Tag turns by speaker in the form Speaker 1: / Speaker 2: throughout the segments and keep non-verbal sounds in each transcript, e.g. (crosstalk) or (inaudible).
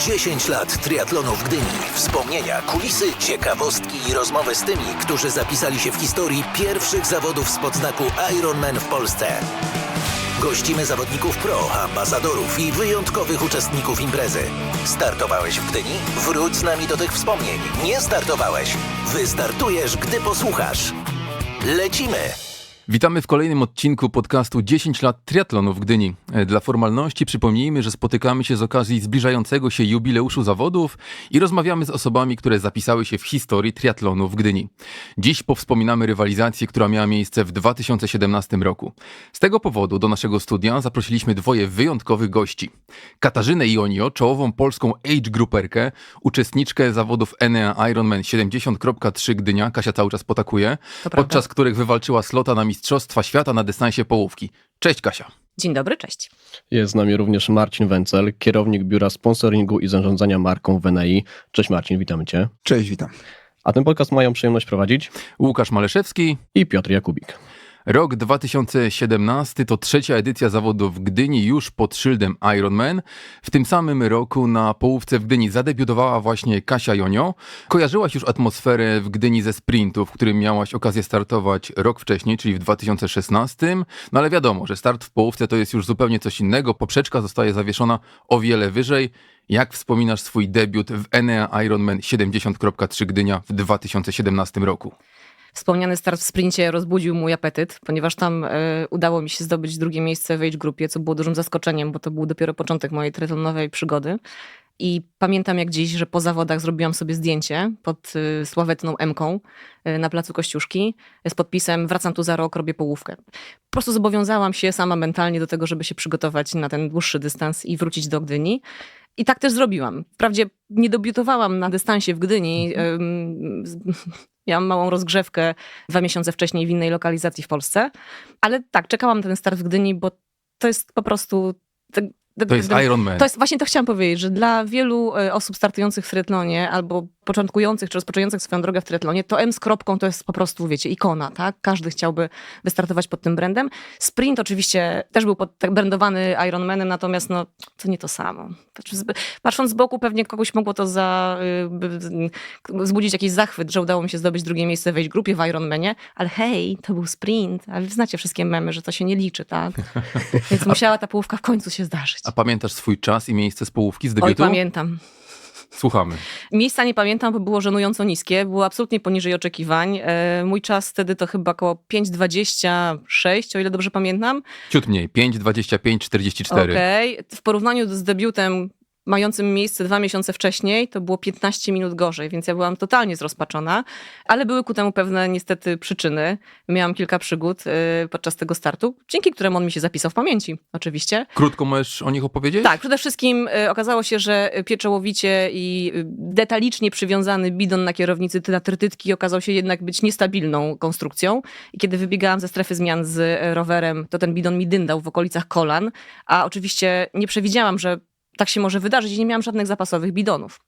Speaker 1: 10 lat triatlonu w Gdyni. Wspomnienia, kulisy, ciekawostki i rozmowy z tymi, którzy zapisali się w historii pierwszych zawodów z podznaku Ironman w Polsce. Gościmy zawodników pro, ambasadorów i wyjątkowych uczestników imprezy. Startowałeś w Gdyni? Wróć z nami do tych wspomnień. Nie startowałeś? Wystartujesz, gdy posłuchasz. Lecimy!
Speaker 2: Witamy w kolejnym odcinku podcastu 10 lat triatlonu w Gdyni. E, Dla formalności przypomnijmy, że spotykamy się z okazji zbliżającego się jubileuszu zawodów i rozmawiamy z osobami, które zapisały się w historii triatlonu w Gdyni. Dziś powspominamy rywalizację, która miała miejsce w 2017 roku. Z tego powodu do naszego studia zaprosiliśmy dwoje wyjątkowych gości. Katarzynę Ionio, czołową polską age grouperkę, uczestniczkę zawodów Enea Ironman 70.3 Gdynia, Kasia cały czas potakuje, podczas których wywalczyła slota na Mistrzostwa Świata na dystansie połówki. Cześć Kasia.
Speaker 3: Dzień dobry, cześć.
Speaker 4: Jest z nami również Marcin Wencel, kierownik biura sponsoringu i zarządzania marką WNI. Cześć Marcin, witamy Cię.
Speaker 5: Cześć, witam.
Speaker 4: A ten podcast mają przyjemność prowadzić
Speaker 2: Łukasz Maleszewski.
Speaker 4: i Piotr Jakubik.
Speaker 2: Rok 2017 to trzecia edycja zawodów w Gdyni już pod szyldem Ironman. W tym samym roku na połówce w Gdyni zadebiutowała właśnie Kasia Jonio. Kojarzyłaś już atmosferę w Gdyni ze sprintu, w którym miałaś okazję startować rok wcześniej, czyli w 2016. No ale wiadomo, że start w połówce to jest już zupełnie coś innego. Poprzeczka zostaje zawieszona o wiele wyżej. Jak wspominasz swój debiut w Enea Ironman 70.3 Gdynia w 2017 roku?
Speaker 3: Wspomniany start w sprincie rozbudził mój apetyt, ponieważ tam e, udało mi się zdobyć drugie miejsce w age grupie, co było dużym zaskoczeniem, bo to był dopiero początek mojej triatlonowej przygody. I pamiętam jak dziś, że po zawodach zrobiłam sobie zdjęcie pod y, sławetną M-ką y, na placu Kościuszki z podpisem wracam tu za rok, robię połówkę. Po prostu zobowiązałam się sama mentalnie do tego, żeby się przygotować na ten dłuższy dystans i wrócić do Gdyni. I tak też zrobiłam. Wprawdzie nie debiutowałam na dystansie w Gdyni. z- (laughs) Miałam małą rozgrzewkę dwa miesiące wcześniej w innej lokalizacji w Polsce. Ale tak, czekałam ten start w Gdyni, bo to jest po prostu...
Speaker 2: To jest
Speaker 3: te-
Speaker 2: Ironman.
Speaker 3: to jest właśnie to chciałam powiedzieć, że dla wielu e, osób startujących w triatlonie albo początkujących czy rozpoczynających swoją drogę w triatlonie, to M z kropką to jest po prostu, wiecie, ikona, tak? Każdy chciałby wystartować pod tym brandem. Sprint oczywiście też był pod, tak brandowany Ironmanem, natomiast no, to nie to samo. Znaczy, Patrząc z boku, pewnie kogoś mogło to za, y, wzbudzić jakiś zachwyt, że udało mi się zdobyć drugie miejsce w age grupie w Ironmanie, ale hej, to był sprint, a wy znacie wszystkie memy, że to się nie liczy, tak? (laughs) Więc musiała ta połówka w końcu się zdarzyć.
Speaker 2: A pamiętasz swój czas i miejsce z połówki, z
Speaker 3: Oj,
Speaker 2: debiutu?
Speaker 3: pamiętam.
Speaker 2: Słuchamy.
Speaker 3: Miejsca nie pamiętam, bo było żenująco niskie, było absolutnie poniżej oczekiwań. E, Mój czas wtedy to chyba około 5,26, o ile dobrze pamiętam.
Speaker 2: Ciut mniej, 5, 25, 44.
Speaker 3: Okej. W porównaniu z debiutem mającym miejsce dwa miesiące wcześniej, to było 15 minut gorzej, więc ja byłam totalnie zrozpaczona, ale były ku temu pewne niestety przyczyny. Miałam kilka przygód e, podczas tego startu, dzięki któremu on mi się zapisał w pamięci, oczywiście.
Speaker 2: Krótko możesz o nich opowiedzieć?
Speaker 3: Tak, przede wszystkim y, okazało się, że pieczołowicie i y, detalicznie przywiązany bidon na kierownicy trytytki okazał się jednak być niestabilną konstrukcją. I kiedy wybiegałam ze strefy zmian z y, rowerem, to ten bidon mi dyndał w okolicach kolan, a oczywiście nie przewidziałam, że tak się może wydarzyć i nie miałam żadnych zapasowych bidonów.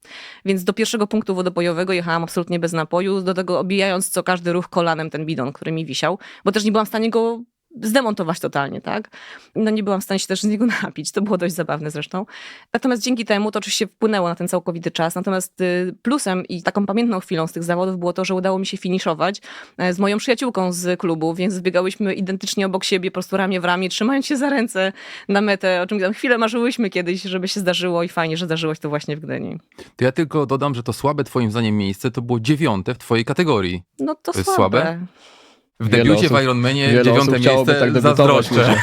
Speaker 3: Więc do pierwszego punktu wodopojowego jechałam absolutnie bez napoju, do tego obijając co każdy ruch kolanem ten bidon, który mi wisiał, bo też nie byłam w stanie go zdemontować totalnie, tak? No nie byłam w stanie się też z niego (laughs) napić, to było dość zabawne zresztą. Natomiast dzięki temu to oczywiście wpłynęło na ten całkowity czas, natomiast y, plusem i taką pamiętną chwilą z tych zawodów było to, że udało mi się finiszować e, z moją przyjaciółką z klubu, więc biegałyśmy identycznie obok siebie, po prostu ramię w ramię, trzymając się za ręce na metę, o czym tam chwilę marzyłyśmy kiedyś, żeby się zdarzyło i fajnie, że zdarzyło się to właśnie w Gdyni.
Speaker 2: To ja tylko dodam, że to słabe twoim zdaniem miejsce to było dziewiąte w twojej kategorii.
Speaker 3: No to,
Speaker 2: To
Speaker 3: słabe.
Speaker 2: słabe? W debiucie
Speaker 4: osób-
Speaker 2: w Ironmanie dziewiąte miejsce
Speaker 4: tak
Speaker 2: zazdroszczę.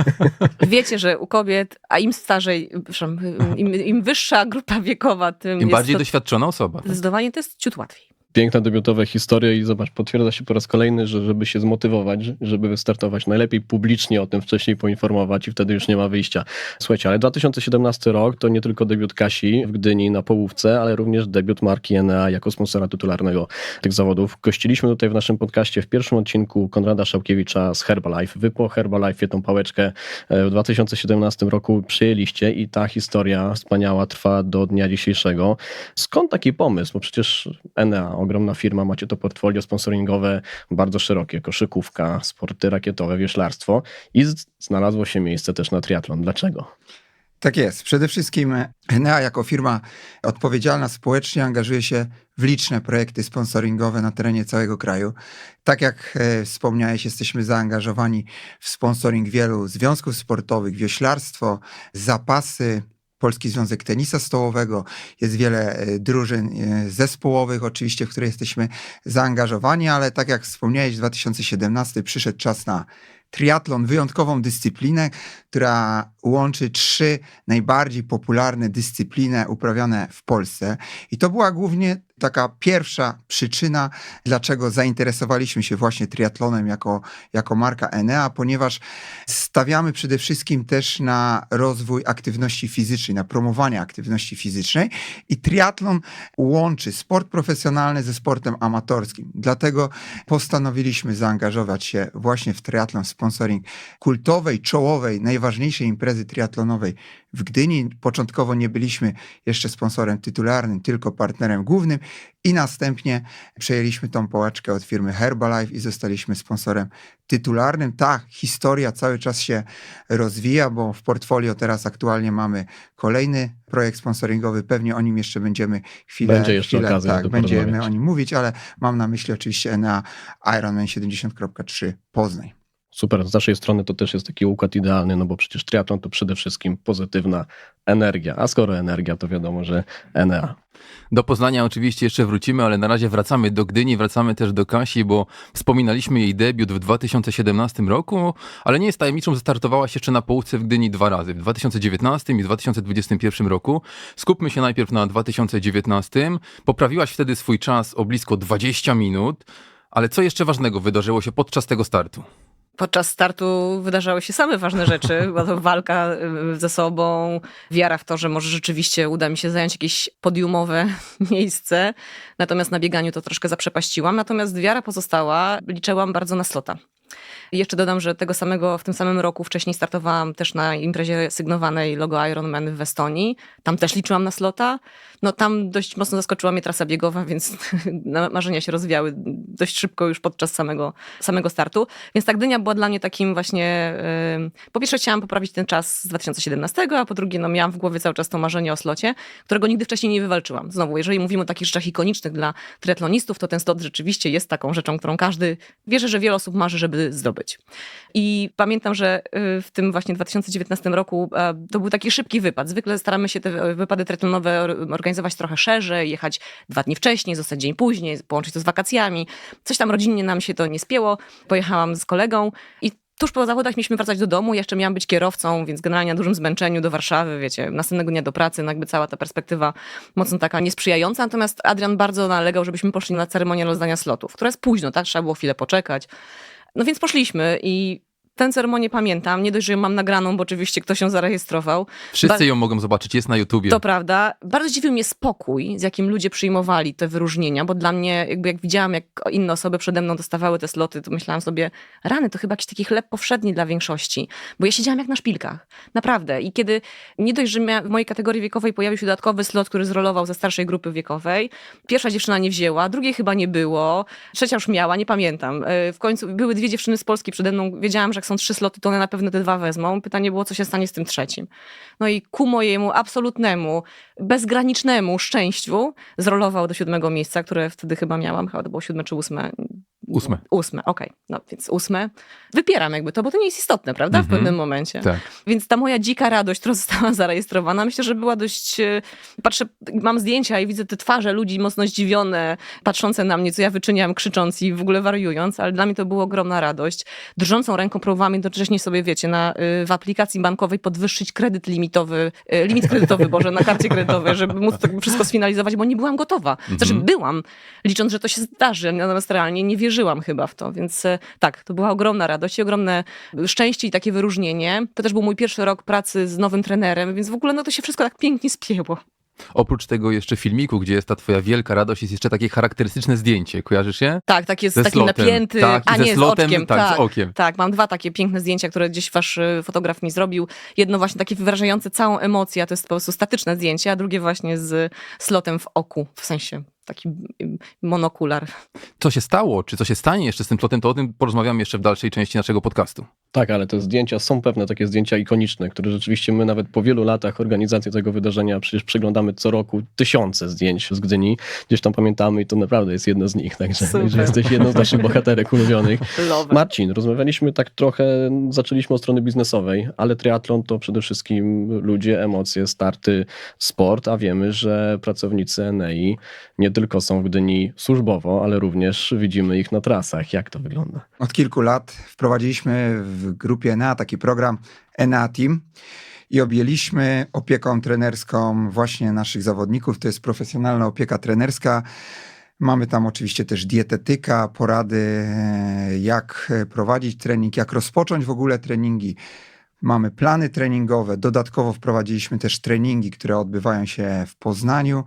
Speaker 2: (laughs)
Speaker 3: Wiecie, że u kobiet, a im starzej, przepraszam, im, im wyższa grupa wiekowa, tym
Speaker 2: Im
Speaker 3: jest
Speaker 2: bardziej
Speaker 3: to
Speaker 2: doświadczona osoba.
Speaker 3: zdecydowanie to jest ciut łatwiej.
Speaker 4: Piękna debiutowa historia i zobacz, potwierdza się po raz kolejny, że żeby się zmotywować, żeby wystartować, najlepiej publicznie o tym wcześniej poinformować i wtedy już nie ma wyjścia. Słuchajcie, ale 2017 rok to nie tylko debiut Kasi w Gdyni na połówce, ale również debiut marki Enea jako sponsora tytularnego tych zawodów. Gościliśmy tutaj w naszym podcaście w pierwszym odcinku Konrada Szałkiewicza z Herbalife. Wy po Herbalife tą pałeczkę e, w 2017 roku przyjęliście i ta historia wspaniała trwa do dnia dzisiejszego. Skąd taki pomysł? Bo przecież Enea, ogromna firma, macie to portfolio sponsoringowe bardzo szerokie, koszykówka, sporty rakietowe, wioślarstwo i znalazło się miejsce też na triatlon. Dlaczego?
Speaker 5: Tak jest. Przede wszystkim Enea jako firma odpowiedzialna społecznie angażuje się w liczne projekty sponsoringowe na terenie całego kraju. Tak jak e, wspomniałeś, jesteśmy zaangażowani w sponsoring wielu związków sportowych, wioślarstwo, zapasy, Polski Związek Tenisa Stołowego, jest wiele e, drużyn e, zespołowych, oczywiście, w które jesteśmy zaangażowani, ale tak jak wspomniałeś, w 2017 przyszedł czas na triatlon, wyjątkową dyscyplinę, która łączy trzy najbardziej popularne dyscypliny uprawiane w Polsce. I to była głównie taka pierwsza przyczyna, dlaczego zainteresowaliśmy się właśnie triatlonem jako, jako marka Enea, ponieważ stawiamy przede wszystkim też na rozwój aktywności fizycznej, na promowanie aktywności fizycznej i triatlon łączy sport profesjonalny ze sportem amatorskim. Dlatego postanowiliśmy zaangażować się właśnie w triatlon, sponsoring kultowej, czołowej, najważniejszej imprezy triatlonowej w Gdyni. Początkowo nie byliśmy jeszcze sponsorem tytularnym, tylko partnerem głównym i następnie przejęliśmy tą pałeczkę od firmy Herbalife i zostaliśmy sponsorem tytularnym. Ta historia cały czas się rozwija, bo w portfolio teraz aktualnie mamy kolejny projekt sponsoringowy. Pewnie o nim jeszcze będziemy chwilę.
Speaker 4: Będzie jeszcze
Speaker 5: chwilę,
Speaker 4: okazja,
Speaker 5: Tak, będziemy o nim mówić, ale mam na myśli oczywiście Enea Ironman 70.3 Poznań.
Speaker 4: Super, z naszej strony to też jest taki układ idealny, no bo przecież triatlon to przede wszystkim pozytywna energia, a skoro energia, to wiadomo, że Enea.
Speaker 2: Do Poznania oczywiście jeszcze wrócimy, ale na razie wracamy do Gdyni, wracamy też do Kasi, bo wspominaliśmy jej debiut w 2017 roku, ale nie jest tajemniczą, że startowałaś jeszcze na połówce w Gdyni dwa razy, w 2019 i 2021 roku. Skupmy się najpierw na 2019. Poprawiłaś wtedy swój czas o blisko 20 minut, ale co jeszcze ważnego wydarzyło się podczas tego startu?
Speaker 3: Podczas startu wydarzały się same ważne rzeczy. (laughs) Była to walka y, ze sobą, wiara w to, że może rzeczywiście uda mi się zająć jakieś podiumowe (laughs) miejsce. Natomiast na bieganiu to troszkę zaprzepaściłam. Natomiast wiara pozostała. Liczyłam bardzo na slota. I jeszcze dodam, że tego samego, w tym samym roku wcześniej startowałam też na imprezie sygnowanej logo Ironman w Estonii. Tam też liczyłam na slota. No tam dość mocno zaskoczyła mnie trasa biegowa, więc (laughs) marzenia się rozwijały dość szybko już podczas samego, samego startu. Więc ta Gdynia była dla mnie takim właśnie... Po pierwsze chciałam poprawić ten czas z 2017, a po drugie no, miałam w głowie cały czas to marzenie o slocie, którego nigdy wcześniej nie wywalczyłam. Znowu, jeżeli mówimy o takich rzeczach ikonicznych dla triatlonistów, to ten slot rzeczywiście jest taką rzeczą, którą każdy, wierzę, że wiele osób marzy, żeby zdobyć. I pamiętam, że y, w tym właśnie 2019 roku e, to był taki szybki wypad. Zwykle staramy się te wypady triatlonowe or- organizować trochę szerzej, jechać dwa dni wcześniej, zostać dzień później, połączyć to z wakacjami. Coś tam rodzinnie nam się to nie spięło. Pojechałam z kolegą i Tuż po zawodach mieliśmy wracać do domu, jeszcze miałam być kierowcą, więc generalnie na dużym zmęczeniu do Warszawy, wiecie, następnego dnia do pracy, no jakby cała ta perspektywa mocno taka niesprzyjająca. Natomiast Adrian bardzo nalegał, żebyśmy poszli na ceremonię rozdania slotów, która jest późno, tak? Trzeba było chwilę poczekać. No więc poszliśmy i tę ceremonię pamiętam. Nie dość, że ją mam nagraną, bo oczywiście ktoś ją zarejestrował.
Speaker 2: Wszyscy ją mogą zobaczyć, jest na YouTubie.
Speaker 3: To prawda. Bardzo dziwił mnie spokój, z jakim ludzie przyjmowali te wyróżnienia, bo dla mnie, jakby jak widziałam, jak inne osoby przede mną dostawały te sloty, to myślałam sobie, rany, to chyba jakiś taki chleb powszedni dla większości. Bo ja siedziałam jak na szpilkach. Naprawdę. I kiedy nie dość, że w mojej kategorii wiekowej pojawił się dodatkowy slot, który zrolował ze starszej grupy wiekowej, pierwsza dziewczyna nie wzięła, drugiej chyba nie było, trzecia już miała, nie pamiętam. E, W końcu były dwie dziewczyny z Polski przede mną, wiedziałam, że jak są trzy sloty, to one na pewno te dwa wezmą. Pytanie było, co się stanie z tym trzecim. No i ku mojemu absolutnemu, bezgranicznemu szczęściu zrolował do siódmego miejsca, które wtedy chyba miałam, chyba to było siódme czy ósme.
Speaker 2: Ósme.
Speaker 3: Ósme, okej. No więc ósme. Wypieram jakby to, bo to nie jest istotne, prawda? W
Speaker 2: Mhm.
Speaker 3: pewnym momencie.
Speaker 2: Tak.
Speaker 3: Więc ta moja dzika radość, która (laughs) została zarejestrowana, myślę, że była dość. e, Patrzę, mam zdjęcia i widzę te twarze ludzi mocno zdziwione, patrzące na mnie, co ja wyczyniam, krzycząc i w ogóle wariując, ale dla mnie to była ogromna radość. Drżącą ręką próbowałam jednocześnie sobie, wiecie, na, y, w aplikacji bankowej podwyższyć kredyt limitowy, y, limit kredytowy, Boże, na karcie kredytowej, żeby móc to wszystko sfinalizować, bo nie byłam gotowa. Znaczy
Speaker 2: Mhm.
Speaker 3: byłam, licząc, że to się zdarzy, natomiast realnie nie wierzyłam chyba w to, więc e, tak, to była ogromna radość i ogromne szczęście i takie wyróżnienie. To też był mój pierwszy rok pracy z nowym trenerem, więc w ogóle no to się wszystko tak pięknie spięło.
Speaker 2: Oprócz tego jeszcze filmiku, gdzie jest ta twoja wielka radość, jest jeszcze takie charakterystyczne zdjęcie. Kojarzysz je?
Speaker 3: Tak, tak jest taki
Speaker 2: slotem.
Speaker 3: napięty,
Speaker 2: Tak,
Speaker 3: a nie
Speaker 2: slotem,
Speaker 3: z oczkiem.
Speaker 2: tak,
Speaker 3: tak,
Speaker 2: z okiem.
Speaker 3: Tak, mam dwa takie piękne zdjęcia, które gdzieś wasz y, fotograf mi zrobił. Jedno właśnie takie wyrażające całą emocję, a to jest po prostu statyczne zdjęcie, a drugie właśnie z slotem w oku, w sensie taki monokular.
Speaker 2: Co się stało, czy co się stanie jeszcze z tym plotem, to o tym porozmawiamy jeszcze w dalszej części naszego podcastu.
Speaker 4: Tak, ale te zdjęcia są pewne takie zdjęcia ikoniczne, które rzeczywiście my nawet po wielu latach organizacji tego wydarzenia przecież przeglądamy co roku tysiące zdjęć z Gdyni. Gdzieś tam pamiętamy i to naprawdę jest jedno z nich, także, także jesteś jedną z naszych bohaterek ulubionych.
Speaker 3: Love.
Speaker 4: Marcin, rozmawialiśmy tak trochę, zaczęliśmy od strony biznesowej, ale triatlon to przede wszystkim ludzie, emocje, starty, sport, a wiemy, że pracownicy Enei nie tylko są w Gdyni służbowo, ale również widzimy ich na trasach. Jak to wygląda?
Speaker 5: Od kilku lat wprowadziliśmy w grupie ENA taki program ENA Team i objęliśmy opieką trenerską właśnie naszych zawodników. To jest profesjonalna opieka trenerska. Mamy tam oczywiście też dietetyka, porady, e, jak prowadzić trening, jak rozpocząć w ogóle treningi. Mamy plany treningowe. Dodatkowo wprowadziliśmy też treningi, które odbywają się w Poznaniu,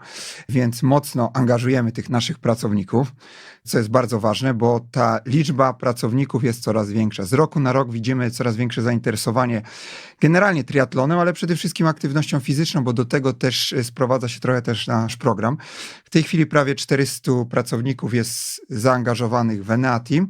Speaker 5: więc mocno angażujemy tych naszych pracowników, co jest bardzo ważne, bo ta liczba pracowników jest coraz większa. Z roku na rok widzimy coraz większe zainteresowanie generalnie triatlonem, ale przede wszystkim aktywnością fizyczną, bo do tego też y, sprowadza się trochę też nasz program. W tej chwili prawie 400 pracowników jest zaangażowanych w ENA Team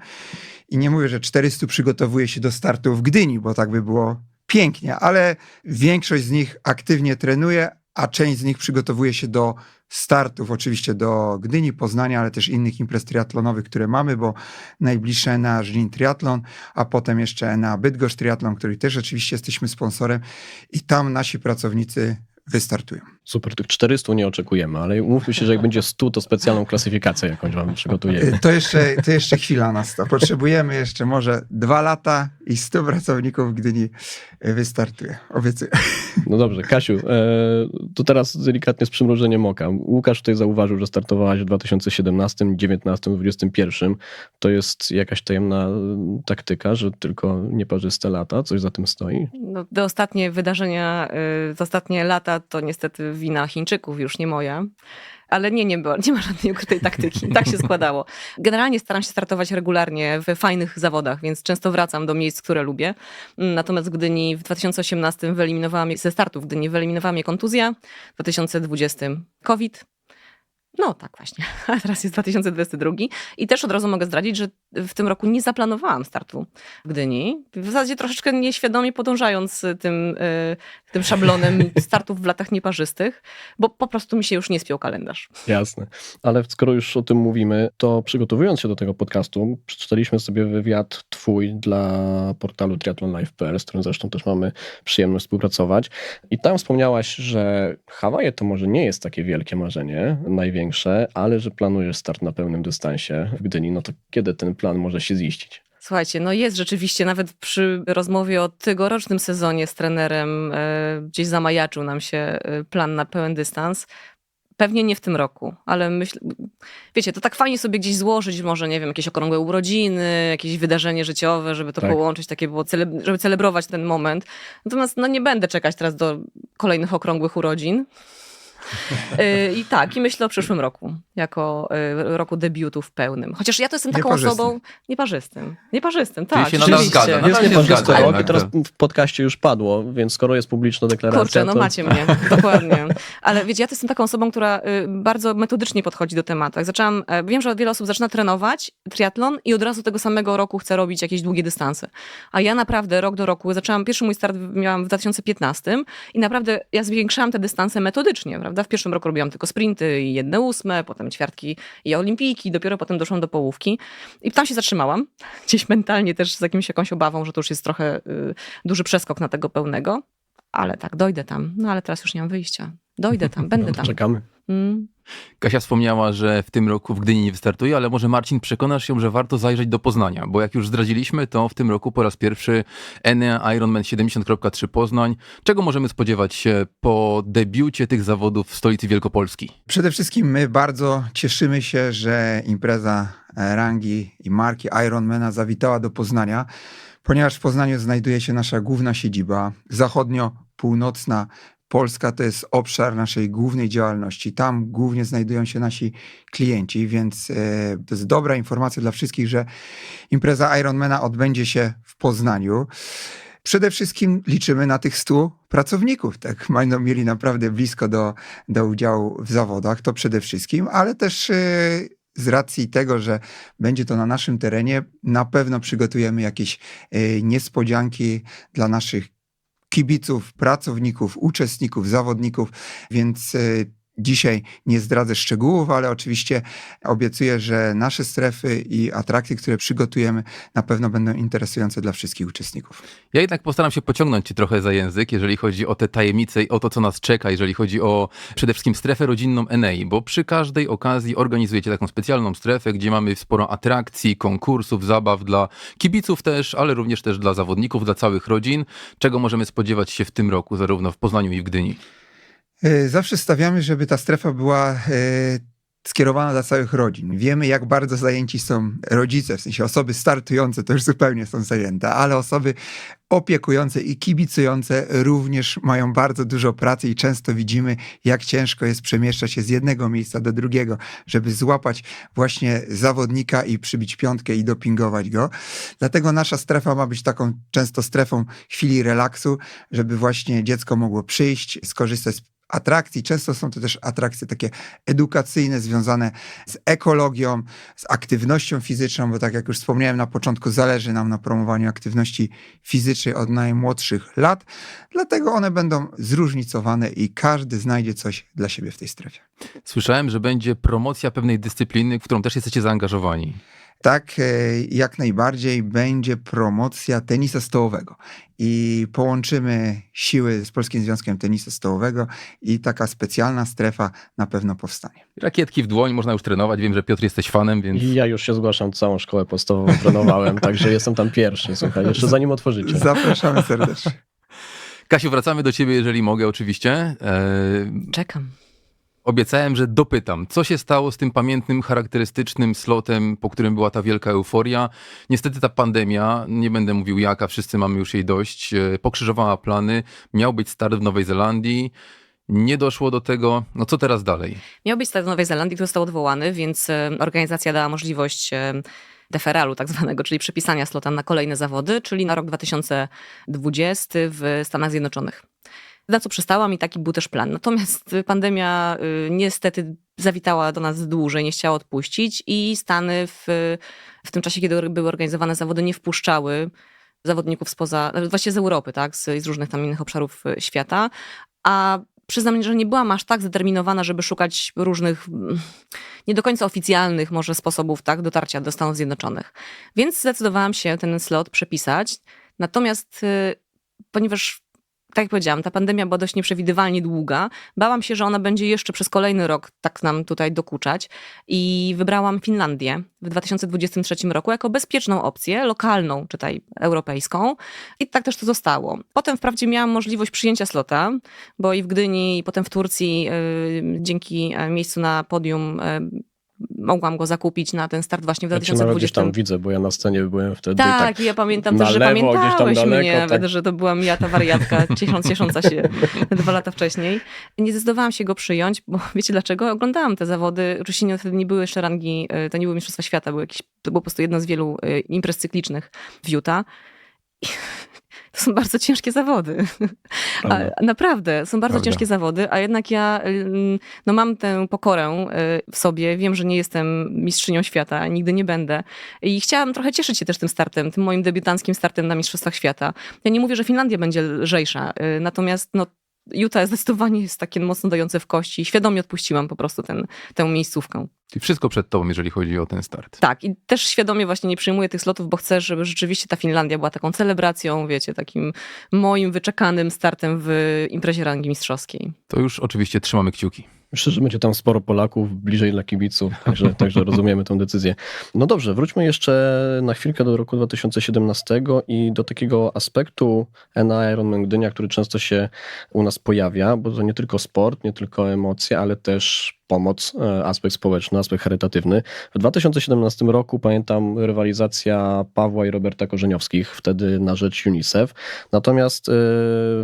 Speaker 5: i nie mówię, że 400 przygotowuje się do startu w Gdyni, bo tak by było pięknie, ale większość z nich aktywnie trenuje, a część z nich przygotowuje się do startów, oczywiście do Gdyni, Poznania, ale też innych imprez triatlonowych, które mamy, bo najbliższe na Żlin Triatlon, a potem jeszcze na Bydgoszcz Triatlon, który też oczywiście jesteśmy sponsorem. I tam nasi pracownicy wystartują.
Speaker 4: Super, tych 400 nie oczekujemy, ale umówmy się, że jak będzie 100, to specjalną klasyfikację jakąś wam przygotujemy.
Speaker 5: To jeszcze, to jeszcze chwila nas to. Potrzebujemy jeszcze może dwa lata i 100 pracowników w Gdyni wystartuje. Obiecuję.
Speaker 4: No dobrze, Kasiu, e, to teraz delikatnie z przymrużeniem oka. Łukasz tutaj zauważył, że startowałaś w 2017, 2019, 2021. To jest jakaś tajemna e, taktyka, że tylko nieparzyste lata, coś za tym stoi?
Speaker 3: No, te ostatnie wydarzenia, y, te ostatnie lata to niestety wina Chińczyków, już nie moja. Ale nie, nie, było, nie ma żadnej ukrytej taktyki. Tak się składało. Generalnie staram się startować regularnie w fajnych zawodach, więc często wracam do miejsc, które lubię. Natomiast w Gdyni w 2018 wyeliminowała mnie, ze startu w Gdyni wyeliminowała mnie kontuzja, w 2020 COVID. No tak właśnie, (laughs) a teraz jest 2022 i też od razu mogę zdradzić, że w tym roku nie zaplanowałam startu w Gdyni. W zasadzie troszeczkę nieświadomie podążając tym, y, tym szablonem startów w latach nieparzystych, bo po prostu mi się już nie spiął kalendarz.
Speaker 4: Jasne. Ale skoro już o tym mówimy, to przygotowując się do tego podcastu, przeczytaliśmy sobie wywiad twój dla portalu triathlonlife.pl, z którym zresztą też mamy przyjemność współpracować. I tam wspomniałaś, że Hawaje to może nie jest takie wielkie marzenie, największe, ale że planujesz start na pełnym dystansie w Gdyni. No to kiedy ten plan może się ziścić?
Speaker 3: Słuchajcie, no jest rzeczywiście, nawet przy rozmowie o tegorocznym sezonie z trenerem, e, gdzieś zamajaczył nam się e, plan na pełen dystans. Pewnie nie w tym roku, ale myślę, wiecie, to tak fajnie sobie gdzieś złożyć, może, nie wiem, jakieś okrągłe urodziny, jakieś wydarzenie życiowe, żeby to
Speaker 4: Tak.
Speaker 3: połączyć, takie było, cele, żeby celebrować ten moment. Natomiast no nie będę czekać teraz do kolejnych okrągłych urodzin. (laughs) Y, I tak, i myślę o przyszłym roku, jako y, roku debiutu w pełnym. Chociaż ja to jestem taką
Speaker 5: Nieparzystym.
Speaker 3: osobą nieparzystym. Nieparzystym,
Speaker 2: Czyli
Speaker 3: tak.
Speaker 2: się nadal zgadza. Nadal
Speaker 4: Jest nieparzysty rok i teraz w podcaście już padło, więc skoro jest publiczna deklaracja,
Speaker 3: Kurczę, no
Speaker 4: to...
Speaker 3: macie mnie, (laughs) dokładnie. Ale wiecie, ja to jestem taką osobą, która y, bardzo metodycznie podchodzi do tematu. Jak zaczęłam, e, wiem, że wiele osób zaczyna trenować triatlon i od razu tego samego roku chce robić jakieś długie dystanse. A ja naprawdę rok do roku, zaczęłam, pierwszy mój start miałam w 2015 i naprawdę ja zwiększałam te dystanse metodycznie, prawda? W pierwszym roku robiłam tylko sprinty i jedne ósme, potem ćwiartki i olimpijki, dopiero potem doszłam do połówki i tam się zatrzymałam. Gdzieś mentalnie też z jakimś, jakąś obawą, że to już jest trochę y, duży przeskok na tego pełnego. Ale tak, dojdę tam. No ale teraz już nie mam wyjścia. Dojdę tam, będę
Speaker 4: No
Speaker 3: tam.
Speaker 4: czekamy.
Speaker 3: Mm.
Speaker 2: Kasia wspomniała, że w tym roku w Gdyni nie wystartuje, ale może Marcin przekonasz ją, że warto zajrzeć do Poznania, bo jak już zdradziliśmy, to w tym roku po raz pierwszy Enea Ironman 70.3 Poznań. Czego możemy spodziewać się po debiucie tych zawodów w stolicy Wielkopolski?
Speaker 5: Przede wszystkim my bardzo cieszymy się, że impreza e, rangi i marki Ironmana zawitała do Poznania, ponieważ w Poznaniu znajduje się nasza główna siedziba, zachodnio-północna Polska to jest obszar naszej głównej działalności. Tam głównie znajdują się nasi klienci, więc e, to jest dobra informacja dla wszystkich, że impreza Ironmana odbędzie się w Poznaniu. przede wszystkim liczymy na tych 100 pracowników. Tak, będą mieli naprawdę blisko do, do udziału w zawodach, to przede wszystkim, ale też yy, z racji tego, że będzie to na naszym terenie, na pewno przygotujemy jakieś yy, niespodzianki dla naszych kibiców, pracowników, uczestników, zawodników, więc yy, Dzisiaj nie zdradzę szczegółów, ale oczywiście obiecuję, że nasze strefy i atrakcje, które przygotujemy, na pewno będą interesujące dla wszystkich uczestników.
Speaker 2: Ja jednak postaram się pociągnąć ci trochę za język, jeżeli chodzi o te tajemnice i o to, co nas czeka, jeżeli chodzi o przede wszystkim strefę rodzinną Enei, bo przy każdej okazji organizujecie taką specjalną strefę, gdzie mamy sporo atrakcji, konkursów, zabaw dla kibiców też, ale również też dla zawodników, dla całych rodzin. Czego możemy spodziewać się w tym roku, zarówno w Poznaniu i w Gdyni?
Speaker 5: E, Zawsze stawiamy, żeby ta strefa była e, skierowana dla całych rodzin. Wiemy, jak bardzo zajęci są rodzice, w sensie osoby startujące to już zupełnie są zajęte, ale osoby opiekujące i kibicujące również mają bardzo dużo pracy i często widzimy, jak ciężko jest przemieszczać się z jednego miejsca do drugiego, żeby złapać właśnie zawodnika i przybić piątkę i dopingować go. Dlatego nasza strefa ma być taką często strefą chwili relaksu, żeby właśnie dziecko mogło przyjść, skorzystać z atrakcji. Często są to też atrakcje takie edukacyjne, związane z ekologią, z aktywnością fizyczną, bo tak jak już wspomniałem na początku, zależy nam na promowaniu aktywności fizycznej od najmłodszych lat. Dlatego one będą zróżnicowane i każdy znajdzie coś dla siebie w tej strefie.
Speaker 2: Słyszałem, że będzie promocja pewnej dyscypliny, w którą też jesteście zaangażowani.
Speaker 5: Tak, e, jak najbardziej będzie promocja tenisa stołowego i połączymy siły z Polskim Związkiem Tenisa Stołowego i taka specjalna strefa na pewno powstanie.
Speaker 2: Rakietki w dłoń, można już trenować. Wiem, że Piotr jesteś fanem, więc
Speaker 4: ja już się zgłaszam, całą szkołę podstawową trenowałem, (laughs) także jestem tam pierwszy, słuchaj, jeszcze zanim otworzycie.
Speaker 5: Zapraszamy serdecznie. (laughs)
Speaker 2: Kasiu, wracamy do ciebie, jeżeli mogę oczywiście. Eee,
Speaker 3: Czekam.
Speaker 2: Obiecałem, że dopytam, co się stało z tym pamiętnym, charakterystycznym slotem, po którym była ta wielka euforia. Niestety ta pandemia, nie będę mówił jaka, wszyscy mamy już jej dość, e, pokrzyżowała plany. Miał być start w Nowej Zelandii, nie doszło do tego. No co teraz dalej?
Speaker 3: Miał być start w Nowej Zelandii, który został odwołany, więc e, organizacja dała możliwość e, deferalu tak zwanego, czyli przepisania slota na kolejne zawody, czyli na rok 2020 w Stanach Zjednoczonych. Na co przystałam i taki był też plan. Natomiast pandemia y, niestety zawitała do nas dłużej, nie chciała odpuścić i Stany w, w tym czasie, kiedy były organizowane zawody, nie wpuszczały zawodników spoza, właściwie z Europy, tak, z, z różnych tam innych obszarów y, świata, a przyznam, że nie byłam aż tak zdeterminowana, żeby szukać różnych nie do końca oficjalnych może sposobów tak, dotarcia do Stanów Zjednoczonych. Więc zdecydowałam się ten slot przepisać. Natomiast y, ponieważ tak jak powiedziałam, ta pandemia była dość nieprzewidywalnie długa. Bałam się, że ona będzie jeszcze przez kolejny rok tak nam tutaj dokuczać i wybrałam Finlandię w 2023 roku jako bezpieczną opcję, lokalną, czytaj europejską i tak też to zostało. Potem wprawdzie miałam możliwość przyjęcia slota, bo i w Gdyni, i potem w Turcji y, dzięki e, miejscu na podium y, mogłam go zakupić na ten start właśnie w
Speaker 4: Ja cię nawet gdzieś
Speaker 3: 2020.
Speaker 4: tam widzę, bo ja na scenie byłem wtedy.
Speaker 3: Tak, i ja pamiętam też, że
Speaker 4: lewo,
Speaker 3: pamiętałeś
Speaker 4: daleko,
Speaker 3: mnie,
Speaker 4: tak.
Speaker 3: że to byłam ja ta wariatka, (laughs) ciesząc, ciesząca się (laughs) dwa lata wcześniej. Nie zdecydowałam się go przyjąć, bo (laughs) wiecie dlaczego? Oglądałam te zawody, oczywiście nie, wtedy nie były jeszcze rangi, y, to nie były Mistrzostwa Świata, były jakieś, to było po prostu jedno z wielu y, imprez cyklicznych w Utah. To (laughs) są bardzo ciężkie zawody. A, naprawdę, są bardzo
Speaker 2: Prawda.
Speaker 3: ciężkie zawody, a jednak ja ym, no, mam tę pokorę y, w sobie. Wiem, że nie jestem mistrzynią świata, nigdy nie będę. I chciałam trochę cieszyć się też tym startem, tym moim debiutanckim startem na Mistrzostwach Świata. Ja nie mówię, że Finlandia będzie lżejsza, y, natomiast no, Utah zdecydowanie jest takie mocno dające w kości. Świadomie odpuściłam po prostu ten, tę miejscówkę.
Speaker 2: Czyli wszystko przed tobą, jeżeli chodzi o ten start.
Speaker 3: Tak, i też świadomie właśnie nie przyjmuję tych slotów, bo chcę, żeby rzeczywiście ta Finlandia była taką celebracją, wiecie, takim moim wyczekanym startem w imprezie rangi mistrzowskiej.
Speaker 2: To już oczywiście trzymamy kciuki.
Speaker 4: Myślę, że będzie tam sporo Polaków, bliżej dla kibiców, także, (laughs) także rozumiemy tę decyzję. No dobrze, wróćmy jeszcze na chwilkę do roku 2017 i do takiego aspektu NA Ironman Gdynia, który często się u nas pojawia, bo to nie tylko sport, nie tylko emocje, ale też pomoc, e, aspekt społeczny, aspekt charytatywny. W 2017 roku pamiętam rywalizacja Pawła i Roberta Korzeniowskich, wtedy na rzecz UNICEF. Natomiast e,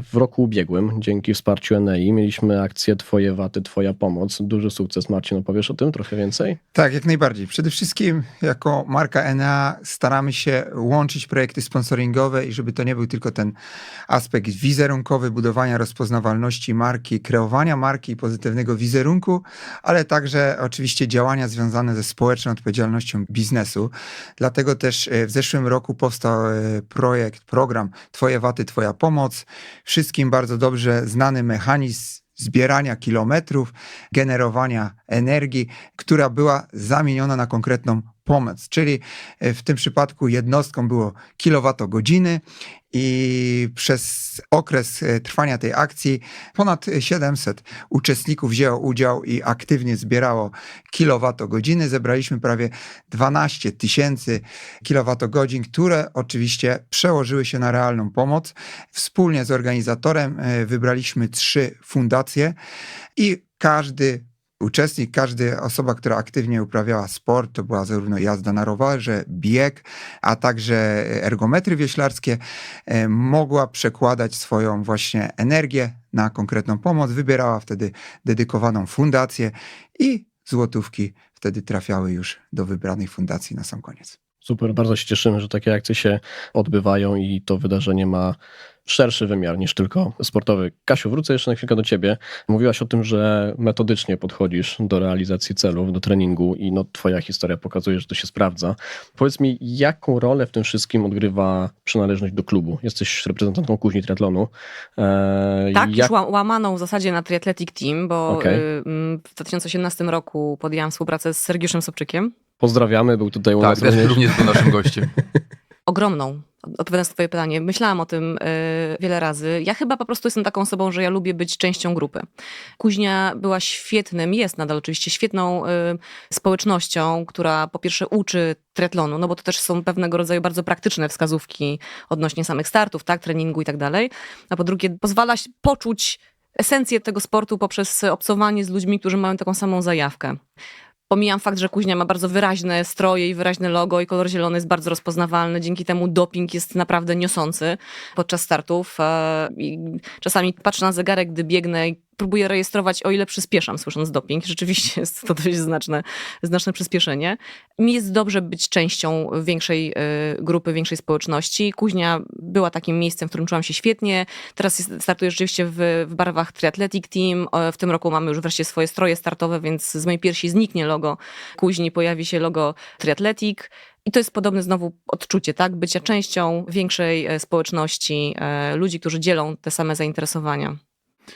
Speaker 4: w roku ubiegłym, dzięki wsparciu NEI, mieliśmy akcję Twoje waty, Twoja pomoc. Duży sukces. Marcin, opowiesz o tym trochę więcej?
Speaker 5: Tak, jak najbardziej. Przede wszystkim jako marka ENA staramy się łączyć projekty sponsoringowe i żeby to nie był tylko ten aspekt wizerunkowy, budowania rozpoznawalności marki, kreowania marki i pozytywnego wizerunku, ale także oczywiście działania związane ze społeczną odpowiedzialnością biznesu. Dlatego też e, w zeszłym roku powstał e, projekt, program Twoje waty, Twoja pomoc. Wszystkim bardzo dobrze znany mechanizm zbierania kilometrów, generowania energii, która była zamieniona na konkretną pomoc. Czyli e, w tym przypadku jednostką było kilowatogodziny i przez okres e, trwania tej akcji ponad 700 uczestników wzięło udział i aktywnie zbierało kilowatogodziny. Zebraliśmy prawie 12 tysięcy kilowatogodzin, które oczywiście przełożyły się na realną pomoc. Wspólnie z organizatorem e, wybraliśmy trzy fundacje i każdy uczestnik, każda osoba, która aktywnie uprawiała sport, to była zarówno jazda na rowerze, bieg, a także ergometry wioślarskie, e, mogła przekładać swoją właśnie energię na konkretną pomoc, wybierała wtedy dedykowaną fundację i złotówki wtedy trafiały już do wybranej fundacji na sam koniec.
Speaker 4: Super, bardzo się cieszymy, że takie akcje się odbywają i to wydarzenie ma szerszy wymiar niż tylko sportowy. Kasiu, wrócę jeszcze na chwilkę do ciebie. Mówiłaś o tym, że metodycznie podchodzisz do realizacji celów, do treningu i no, twoja historia pokazuje, że to się sprawdza. Powiedz mi, jaką rolę w tym wszystkim odgrywa przynależność do klubu? Jesteś reprezentantką kuźni triatlonu. Eee,
Speaker 3: Tak,
Speaker 4: jak...
Speaker 3: już ła- łamaną w zasadzie na Triathletic Team, bo
Speaker 4: Okej.
Speaker 3: y, mm, w 2018 roku podjęłam współpracę z Sergiuszem Sobczykiem.
Speaker 4: Pozdrawiamy, był tutaj u
Speaker 2: Tak,
Speaker 4: nas również.
Speaker 2: również był naszym gościem. (laughs)
Speaker 3: ogromną. Odpowiadając na twoje pytanie, myślałam o tym y, wiele razy. Ja chyba po prostu jestem taką osobą, że ja lubię być częścią grupy. Kuźnia była świetnym, jest nadal oczywiście świetną y, społecznością, która po pierwsze uczy triatlonu, no bo to też są pewnego rodzaju bardzo praktyczne wskazówki odnośnie samych startów, tak, treningu i tak dalej. A po drugie pozwala się poczuć esencję tego sportu poprzez obcowanie z ludźmi, którzy mają taką samą zajawkę. Pomijam fakt, że Kuźnia ma bardzo wyraźne stroje i wyraźne logo i kolor zielony jest bardzo rozpoznawalny. Dzięki temu doping jest naprawdę niosący podczas startów. E, I czasami patrzę na zegarek, gdy biegnę próbuję rejestrować, o ile przyspieszam, słysząc doping. Rzeczywiście jest to dość znaczne, znaczne przyspieszenie. Mi jest dobrze być częścią większej e, grupy, większej społeczności. Kuźnia była takim miejscem, w którym czułam się świetnie. Teraz startuję rzeczywiście w, w barwach Triathletic Team. W tym roku mamy już wreszcie swoje stroje startowe, więc z mojej piersi zniknie logo Kuźni, pojawi się logo Triathletic. I to jest podobne znowu odczucie, tak? Bycia częścią większej e, społeczności, e, ludzi, którzy dzielą te same zainteresowania.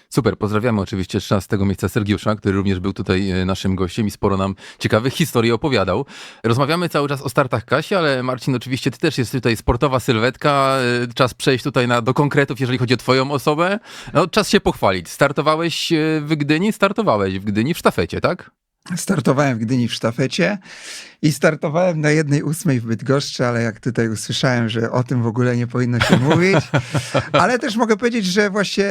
Speaker 2: Super, pozdrawiamy oczywiście z tego miejsca Sergiusza, który również był tutaj e, naszym gościem i sporo nam ciekawych historii opowiadał. Rozmawiamy cały czas o startach Kasi, ale Marcin, oczywiście ty też jest tutaj sportowa sylwetka. e, Czas przejść tutaj na, do konkretów, jeżeli chodzi o twoją osobę. No, czas się pochwalić. Startowałeś e, w Gdyni, startowałeś w Gdyni w sztafecie, tak?
Speaker 5: Startowałem w Gdyni w sztafecie i startowałem na jednej ósmej w Bydgoszczy, ale jak tutaj usłyszałem, że o tym w ogóle nie powinno się (laughs) mówić. Ale też mogę powiedzieć, że właśnie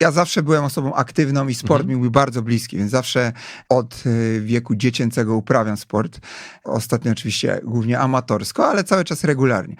Speaker 5: ja zawsze byłem osobą aktywną i sport mi był bardzo bliski, więc zawsze od e, wieku dziecięcego uprawiam sport. Ostatnio oczywiście głównie amatorsko, ale cały czas regularnie.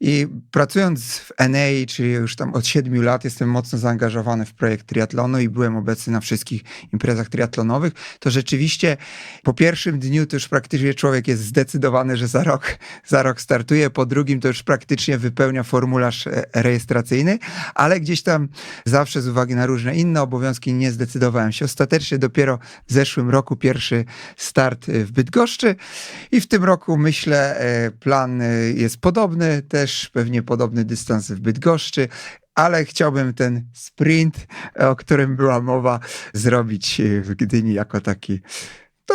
Speaker 5: I pracując w NA, czyli już tam od siedmiu lat, jestem mocno zaangażowany w projekt triatlonu i byłem obecny na wszystkich imprezach triatlonowych, to rzeczywiście po pierwszym dniu to już praktycznie człowiek jest zdecydowany, że za rok, za rok startuje, po drugim to już praktycznie wypełnia formularz e, rejestracyjny, ale gdzieś tam zawsze z uwagi na różne inne obowiązki nie zdecydowałem się. Ostatecznie dopiero w zeszłym roku pierwszy start e, w Bydgoszczy i w tym roku myślę e, plan e, jest podobny, też pewnie podobny dystans w Bydgoszczy, ale chciałbym ten sprint, o którym była mowa, zrobić w Gdyni jako taki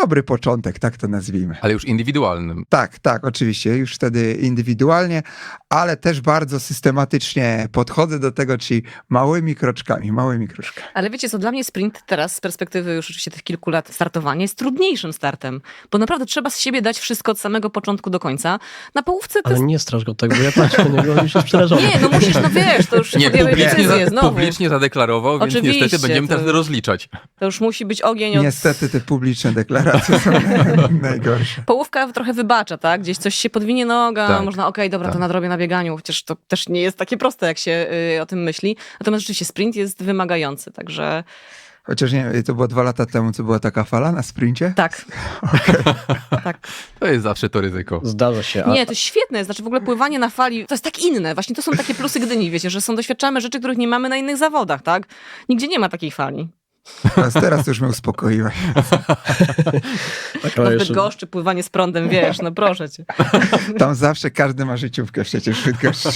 Speaker 5: dobry początek, tak to nazwijmy.
Speaker 2: Ale już indywidualnym.
Speaker 5: Tak, tak, oczywiście, już wtedy indywidualnie, ale też bardzo systematycznie podchodzę do tego, czyli małymi kroczkami, małymi kroczkami.
Speaker 3: Ale wiecie co, dla mnie sprint teraz z perspektywy już oczywiście tych kilku lat startowania jest trudniejszym startem, bo naprawdę trzeba z siebie dać wszystko od samego początku do końca. Na połówce to
Speaker 4: Ale
Speaker 3: jest...
Speaker 4: nie strasz go tak, bo ja patrzę na niego, on już jest przerażony.
Speaker 3: Nie, no musisz, no wiesz, to już
Speaker 2: Nie, publicznie,
Speaker 3: decyzję
Speaker 2: za,
Speaker 3: znowu.
Speaker 2: publicznie zadeklarował, więc
Speaker 3: Oczywiście,
Speaker 2: niestety będziemy
Speaker 3: to-
Speaker 2: teraz rozliczać.
Speaker 3: To już musi być ogień od...
Speaker 5: Niestety te publiczne deklaracje są (laughs) najgorsze.
Speaker 3: Połówka trochę wybacza, tak? Gdzieś coś się podwinie noga,
Speaker 2: Tak,
Speaker 3: można, okej, dobra, to
Speaker 2: tak.
Speaker 3: nadrobię na bieganiu, chociaż to też nie jest takie proste, jak się y, o tym myśli. Natomiast rzeczywiście sprint jest wymagający, także
Speaker 5: Chociaż nie to było dwa lata temu, co była taka fala na sprincie.
Speaker 3: tak. (laughs) tak.
Speaker 2: To jest zawsze to ryzyko.
Speaker 4: Zdarza się. A,
Speaker 3: Nie, to jest świetne, znaczy w ogóle pływanie na fali, to jest tak inne, właśnie to są takie plusy Gdyni, wiecie, że są doświadczamy rzeczy, których nie mamy na innych zawodach, tak? Nigdzie nie ma takiej fali.
Speaker 5: Teraz, teraz już mnie uspokoiłeś.
Speaker 3: No
Speaker 4: jeszcze,
Speaker 3: Bydgoszczy pływanie z prądem, wiesz, no proszę cię.
Speaker 5: Tam zawsze każdy ma życiówkę przecież w Bydgoszczy.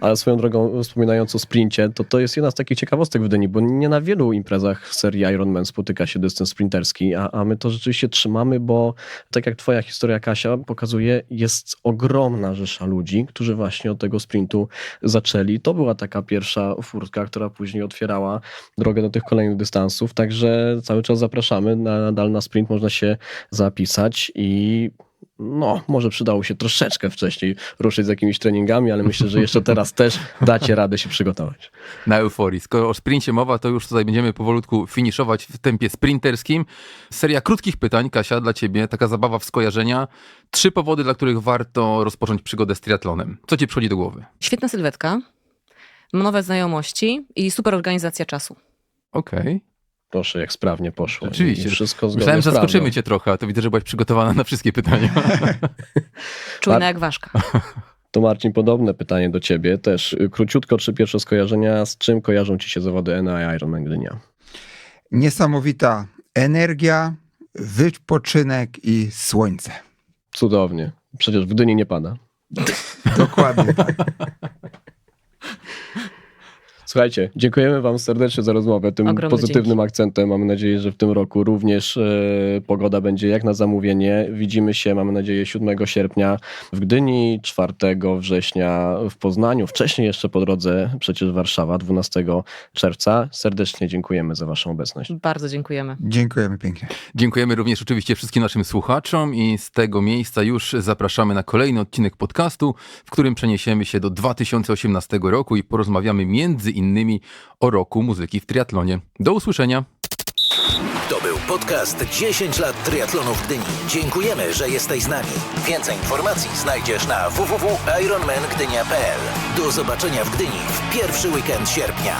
Speaker 4: ale swoją drogą, wspominając o sprincie, to to jest jedna z takich ciekawostek w Gdyni, bo nie na wielu imprezach serii Ironman spotyka się dystans sprinterski, a, a my to rzeczywiście trzymamy, bo tak jak twoja historia, Kasia, pokazuje, jest ogromna rzesza ludzi, którzy właśnie od tego sprintu zaczęli. To była taka pierwsza furtka, która później otwierała drogę do tych kolejnych dystansów, także cały czas zapraszamy, nadal na sprint można się zapisać i no, może przydało się troszeczkę wcześniej ruszyć z jakimiś treningami, ale myślę, że jeszcze teraz też dacie radę się przygotować.
Speaker 2: Na euforii. Skoro o sprincie mowa, to już tutaj będziemy powolutku finiszować w tempie sprinterskim. Seria krótkich pytań, Kasia, dla ciebie, taka zabawa w skojarzenia. Trzy powody, dla których warto rozpocząć przygodę z triatlonem. Co ci przychodzi do głowy?
Speaker 3: Świetna sylwetka, nowe znajomości i super organizacja czasu.
Speaker 2: Okej.
Speaker 4: Proszę, jak sprawnie poszło.
Speaker 2: Rzeczywiście.
Speaker 4: I wszystko
Speaker 2: Myślałem, że zaskoczymy cię trochę, a to widzę, że byłaś przygotowana na wszystkie pytania. (laughs)
Speaker 3: Czujna
Speaker 4: Mar-
Speaker 3: jak ważka. (laughs)
Speaker 4: To Marcin, podobne pytanie do ciebie też. Y, Króciutko, trzy pierwsze skojarzenia. Z czym kojarzą ci się zawody NA i Ironman Gdynia?
Speaker 5: Niesamowita energia, wypoczynek i słońce.
Speaker 4: Cudownie. Przecież w Gdyni nie pada.
Speaker 5: Dokładnie tak. (laughs)
Speaker 4: Słuchajcie, dziękujemy Wam serdecznie za rozmowę. Tym
Speaker 3: Ogromne
Speaker 4: pozytywnym
Speaker 3: dzięki.
Speaker 4: akcentem. Mamy nadzieję, że w tym roku również e, pogoda będzie jak na zamówienie. Widzimy się, mamy nadzieję, 7 sierpnia w Gdyni, 4 września w Poznaniu, wcześniej jeszcze po drodze przecież Warszawa, 12 czerwca. Serdecznie dziękujemy za Waszą obecność.
Speaker 3: Bardzo dziękujemy.
Speaker 5: Dziękujemy pięknie.
Speaker 2: Dziękujemy również oczywiście wszystkim naszym słuchaczom i z tego miejsca już zapraszamy na kolejny odcinek podcastu, w którym przeniesiemy się do 2018 roku i porozmawiamy między innymi o roku muzyki w triatlonie. Do usłyszenia.
Speaker 1: To był podcast 10 lat triatlonu w Gdyni. Dziękujemy, że jesteś z nami. Więcej informacji znajdziesz na www.ironmangdynia.pl. Do zobaczenia w Gdyni w pierwszy weekend sierpnia.